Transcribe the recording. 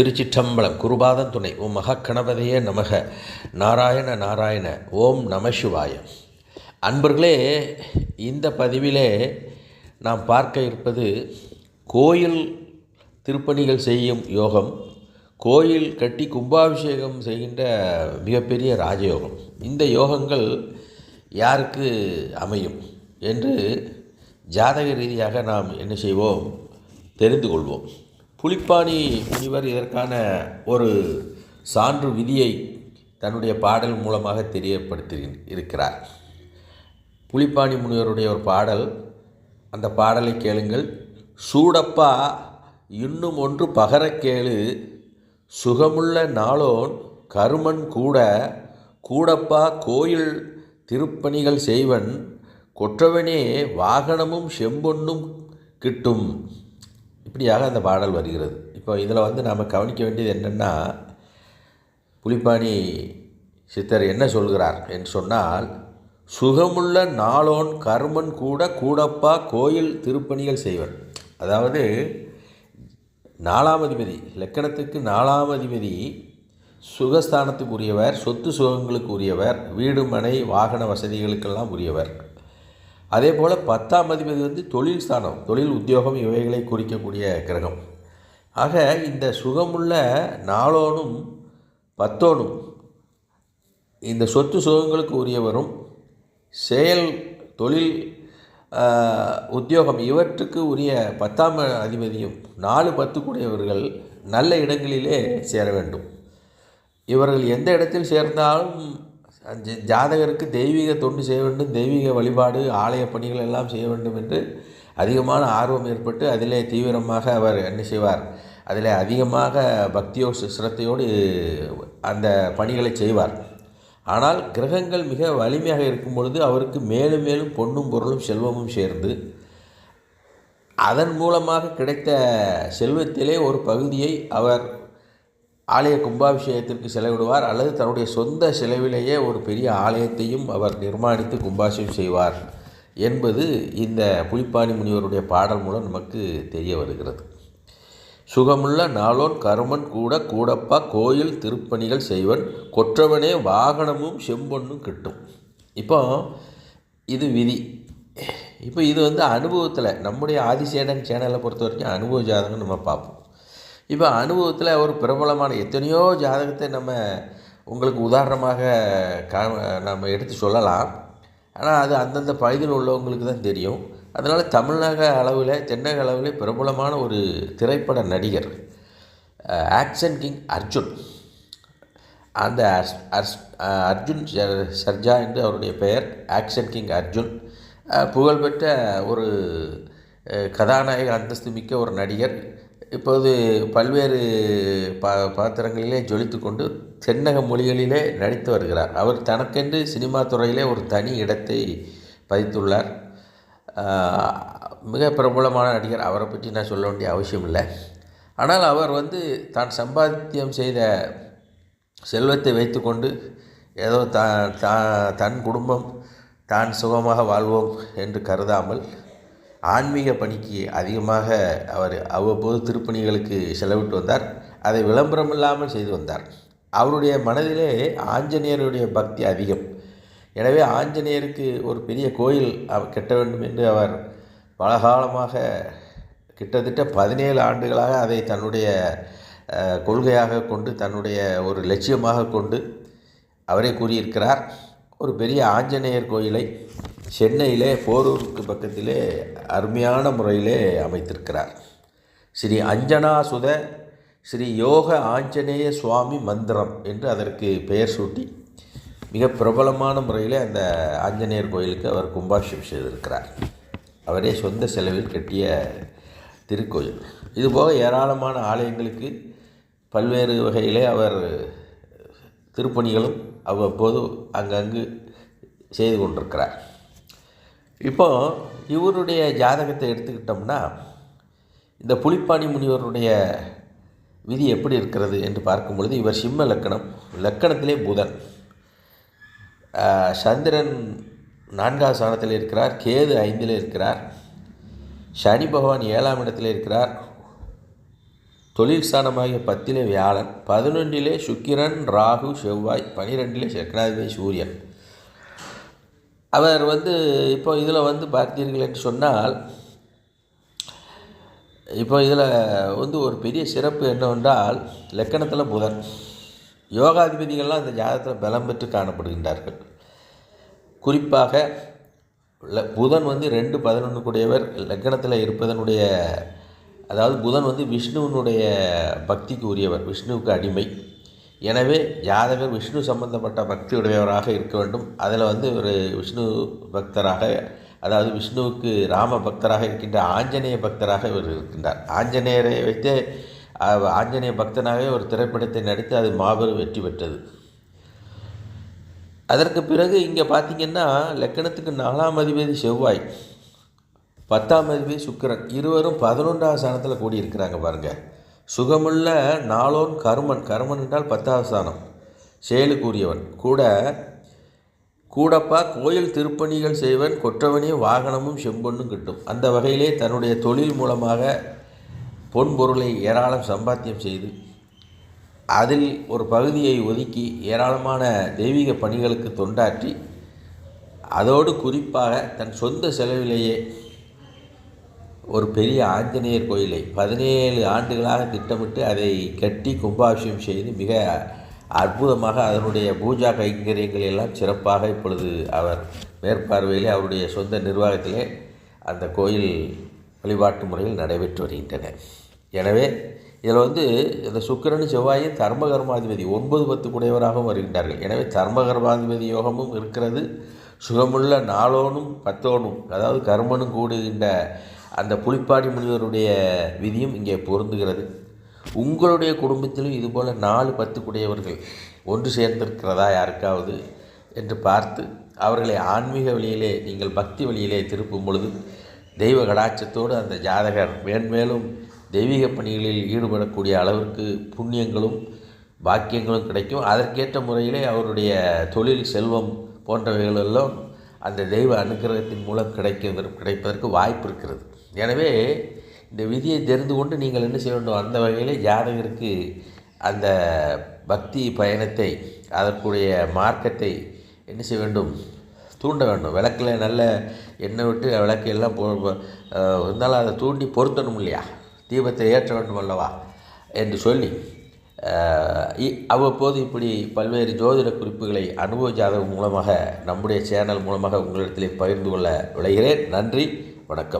திருச்சிற்றம்பலம் குருபாதன் துணை. ஓம் மகக்கணபதையே நமக. நாராயண நாராயண. ஓம் நம சிவாய. அன்பர்களே இந்த பதிவிலே நாம் பார்க்க இருப்பது கோயில் திருப்பணிகள் செய்யும் யோகம் கோயில் கட்டி கும்பாபிஷேகம் செய்கின்ற மிகப்பெரிய ராஜயோகம். இந்த யோகங்கள் யாருக்கு அமையும் என்று ஜாதக ரீதியாக நாம் என்ன செய்வோம்? தெரிந்து கொள்வோம். புலிப்பாணி முனிவர் இதற்கான ஒரு சான்று விதியை தன்னுடைய பாடல் மூலமாக தெரியப்படுத்தி இருக்கிறார். புலிப்பாணி முனிவருடைய ஒரு பாடல் அந்த பாடலை கேளுங்கள். சூடப்பா இன்னும் ஒன்று பகரக் கேளு. சுகமுள்ள நாளோன் கருமன் கூட. கூடப்பா கோயில் திருப்பணிகள் செய்வன். கொற்றவனே வாகனமும் செம்பொன்னும் கிட்டும். இப்படியாக அந்த பாடல் வருகிறது. இப்போ இதில் வந்து நாம் கவனிக்க வேண்டியது என்னென்னா புலிப்பாணி சித்தர் என்ன சொல்கிறார் என்று சொன்னால் சுகமுள்ள நாளோன் கர்மன் கூட கூடப்பா கோயில் திருப்பணிகள் செய்வர். அதாவது நாலாம் அதிபதி லக்கணத்துக்கு நாலாம் அதிபதி சுகஸ்தானத்துக்கு உரியவர் சொத்து சுகங்களுக்கு உரியவர் வீடு மனை வாகன வசதிகளுக்கெல்லாம் உரியவர். அதே போல் பத்தாம் அதிபதி வந்து தொழில் ஸ்தானம் தொழில் உத்தியோகம் இவைகளை குறிக்கக்கூடிய கிரகம். ஆக இந்த சுகமுள்ள நாளோனும் பத்தோனும் இந்த சொத்து சுகங்களுக்கு உரியவரும் செயல் தொழில் உத்தியோகம் இவற்றுக்கு உரிய பத்தாம் அதிபதியும் நாலு பத்துக்குடையவர்கள் நல்ல இடங்களிலே சேர வேண்டும். இவர்கள் எந்த இடத்தில் சேர்ந்தாலும் ஜாதகருக்கு தெய்வீக தொண்டு செய்ய வேண்டும் தெய்வீக வழிபாடு ஆலய பணிகள் எல்லாம் செய்ய வேண்டும் என்று அதிகமான ஆர்வம் ஏற்பட்டு அதிலே தீவிரமாக அவர் என்ன செய்வார்? அதில் அதிகமாக பக்தியோ சிரத்தையோடு அந்த பணிகளை செய்வார். ஆனால் கிரகங்கள் மிக வலிமையாக இருக்கும் பொழுது அவருக்கு மேலும் மேலும் பொன்னும் பொருளும் செல்வமும் சேர்ந்து அதன் மூலமாக கிடைத்த செல்வத்திலே ஒரு பகுதியை அவர் ஆலய கும்பாபிஷேகத்திற்கு செலவிடுவார் அல்லது தன்னுடைய சொந்த செலவிலேயே ஒரு பெரிய ஆலயத்தையும் அவர் நிர்மாணித்து கும்பாபிஷேகம் செய்வார் என்பது இந்த புலிப்பாணி முனிவருடைய பாடல் மூலம் நமக்கு தெரிய வருகிறது. சுகமுள்ள நாளோன் கருமன் கூட கூடப்பா கோயில் திருப்பணிகள் செய்வன் கொற்றவனே வாகனமும் செம்பொன்னும் கிட்டும். இப்போ இது விதி. இப்போ இது வந்து அனுபவத்தில் நம்முடைய ஆதிசேடன் சேனலை பொறுத்த வரைக்கும் அனுபவ ஜாதகம் நம்ம பார்ப்போம். இப்போ அனுபவத்தில் ஒரு பிரபலமான எத்தனையோ ஜாதகத்தை நம்ம உங்களுக்கு உதாரணமாக கா நம்ம எடுத்து சொல்லலாம். ஆனால் அது அந்தந்த பகுதியில் உள்ளவங்களுக்கு தான் தெரியும். அதனால் தமிழக அளவில் தென்னக அளவில் பிரபலமான ஒரு திரைப்பட நடிகர் ஆக்ஷன் கிங் அர்ஜுன். அந்த அர்ஜுன் சர்ஜா என்று அவருடைய பெயர் ஆக்ஷன் கிங் அர்ஜுன். புகழ்பெற்ற ஒரு கதாநாயக அந்தஸ்து மிக்க ஒரு நடிகர். இப்போது பல்வேறு பா பாத்திரங்களிலே ஜொலித்து கொண்டு தென்னக மொழிகளிலே நடித்து வருகிறார். அவர் தனக்கென்று சினிமா துறையிலே ஒரு தனி இடத்தை பதித்துள்ளார். மிக பிரபலமான நடிகர். அவரை பற்றி நான் சொல்ல வேண்டிய அவசியம் இல்லை. ஆனால் அவர் வந்து தான் சம்பாத்தியம் செய்த செல்வத்தை வைத்துக்கொண்டு ஏதோ தான் தன் குடும்பம் தான் சுகமாக வாழ்வோம் என்று கருதாமல் ஆன்மீக பணிக்கு அதிகமாக அவர் அவ்வப்போது திருப்பணிகளுக்கு செலவிட்டு வந்தார். அதை விளம்பரம் இல்லாமல் செய்து வந்தார். அவருடைய மனதிலே ஆஞ்சநேயருடைய பக்தி அதிகம். எனவே ஆஞ்சநேயருக்கு ஒரு பெரிய கோயில் கட்ட வேண்டும் என்று அவர் பலகாலமாக கிட்டத்தட்ட பதினேழு ஆண்டுகளாக அதை தன்னுடைய கொள்கையாக கொண்டு தன்னுடைய ஒரு லட்சியமாக கொண்டு அவரே கூறியிருக்கிறார். ஒரு பெரிய ஆஞ்சநேயர் கோயிலை சென்னையிலே போரூருக்கு பக்கத்திலே அருமையான முறையிலே அமைத்திருக்கிறார். ஸ்ரீ அஞ்சனாசுத ஸ்ரீ யோக ஆஞ்சநேய சுவாமி மந்திரம் என்று அதற்கு பெயர் சூட்டி மிக பிரபலமான முறையில் அந்த ஆஞ்சநேயர் கோயிலுக்கு அவர் கும்பாஷம் செய்திருக்கிறார். அவரே சொந்த செலவில் கட்டிய திருக்கோயில். இதுபோக ஏராளமான ஆலயங்களுக்கு பல்வேறு வகையிலே அவர் திருப்பணிகளும் அவ்வப்போது அங்கங்கு செய்து கொண்டிருக்கிறார். இப்போ இவருடைய ஜாதகத்தை எடுத்துக்கிட்டோம்னா இந்த புலிப்பாணி முனிவருடைய விதி எப்படி இருக்கிறது என்று பார்க்கும் பொழுது இவர் சிம்ம லக்கணம் லக்கணத்திலே புதன். சந்திரன் நான்காவது ஸ்தானத்தில் இருக்கிறார் கேது ஐந்தில் இருக்கிறார் சனி பகவான் ஏழாம் இடத்தில் இருக்கிறார் தொழில் ஸ்தானமாகிய பத்திலே வியாழன் பதினொன்றிலே சுக்கிரன் ராகு செவ்வாய் பனிரெண்டிலே சக்கராதிபதி சூரியன். அவர் வந்து இப்போ இதில் வந்து பார்த்தீர்கள் என்று சொன்னால் இப்போ இதில் வந்து ஒரு பெரிய சிறப்பு என்னவென்றால் லக்கணத்தில் புதன். யோகாதிபதிகள்லாம் இந்த ஜாதகத்தில் பலம் பெற்று காணப்படுகின்றார்கள். குறிப்பாக புதன் வந்து ரெண்டு பதினொன்று கூடியவர் லக்கணத்தில் இருப்பதனுடைய அதாவது புதன் வந்து விஷ்ணுவினுடைய பக்திக்கு உரியவர் விஷ்ணுவுக்கு அடிமை. எனவே ஜாதகர் விஷ்ணு சம்பந்தப்பட்ட பக்தி உடையவராக இருக்க வேண்டும். அதில் வந்து ஒரு விஷ்ணு பக்தராக அதாவது விஷ்ணுவுக்கு ராம பக்தராக இருக்கின்ற ஆஞ்சநேய பக்தராக இவர் இருக்கின்றார். ஆஞ்சநேயரை வைத்தே ஆஞ்சநேய பக்தனாகவே ஒரு திரைப்படத்தை நடித்து அது மாபெரும் வெற்றி பெற்றது. அதற்கு பிறகு இங்கே பார்த்தீங்கன்னா லக்கணத்துக்கு நாலாம் அதிபதி செவ்வாய் பத்தாம் அதிபதி சுக்கிரன் இருவரும் பதினொன்றாம் ஸ்தானத்தில் கூடியிருக்கிறாங்க பாருங்கள் சுகமுள்ள நாளோன் கருமன் கருமன் என்றால் பத்தாவது ஸ்தானம் செயலுக்குரியவன் கூட கூடப்பா கோயில் திருப்பணிகள் செய்வன் கொற்றவனே வாகனமும் செம்பொன்னும் கிட்டும். அந்த வகையிலே தன்னுடைய தொழில் மூலமாக பொன் பொருளை ஏராளம் சம்பாத்தியம் செய்து அதில் ஒரு பகுதியை ஒதுக்கி ஏராளமான தெய்வீக பணிகளுக்கு தொண்டாற்றி அதோடு குறிப்பாக தன் சொந்த செலவிலேயே ஒரு பெரிய ஆஞ்சநேயர் கோயிலை பதினேழு ஆண்டுகளாக திட்டமிட்டு அதை கட்டி கும்பாபிஷேகம் செய்து மிக அற்புதமாக அதனுடைய பூஜா கைங்கரியங்கள் எல்லாம் சிறப்பாக இப்பொழுது அவர் மேற்பார்வையிலே அவருடைய சொந்த நிர்வாகத்திலே அந்த கோயில் வழிபாட்டு முறையில் நடைபெற்று வருகின்றன. எனவே இதில் வந்து இந்த சுக்கிரன் செவ்வாயும் தர்மகர்மாதிபதி ஒன்பது பத்து குடையவராகவும் வருகின்றார்கள். எனவே தர்மகர்மாதிபதி யோகமும் இருக்கிறது. சுகமுள்ள நாளோனும் பத்தோனும் அதாவது கர்மனும் கூடுகின்ற அந்த புலிப்பாடி முனிவருடைய விதியும் இங்கே பொருந்துகிறது. உங்களுடைய குடும்பத்திலும் இதுபோல் நாலு பத்துக்குடையவர்கள் ஒன்று சேர்ந்திருக்கிறதா யாருக்காவது என்று பார்த்து அவர்களை ஆன்மீக வழியிலே நீங்கள் பக்தி வழியிலே திருப்பும் பொழுது தெய்வ கடாட்சத்தோடு அந்த ஜாதகர் மேன்மேலும் தெய்வீக பணிகளில் ஈடுபடக்கூடிய அளவிற்கு புண்ணியங்களும் பாக்கியங்களும் கிடைக்கும். அதற்கேற்ற முறையிலே அவருடைய தொழில் செல்வம் போன்றவைகளெல்லாம் அந்த தெய்வ அனுக்கிரகத்தின் மூலம் கிடைக்க கிடைப்பதற்கு வாய்ப்பு இருக்கிறது. எனவே இந்த விதியை தெரிந்து கொண்டு நீங்கள் என்ன செய்ய வேண்டும்? அந்த வகையில் ஜாதகருக்கு அந்த பக்தி பயணத்தை அதற்குரிய மார்க்கத்தை என்ன செய்ய வேண்டும்? தூண்ட வேண்டும். விளக்கில் நல்ல எண்ணெய் விட்டு விளக்கு எல்லாம் போ இருந்தாலும் அதை தூண்டி பொருத்தணும் இல்லையா? தீபத்தை ஏற்ற வேண்டும் அல்லவா? என்று சொல்லி இ- அவ்வப்போது இப்படி பல்வேறு ஜோதிட குறிப்புகளை அனுபவ ஜாதகம் மூலமாக நம்முடைய சேனல் மூலமாக உங்களிடத்திலே பகிர்ந்து கொள்ள விளைகிறேன் நன்றி வணக்கம்.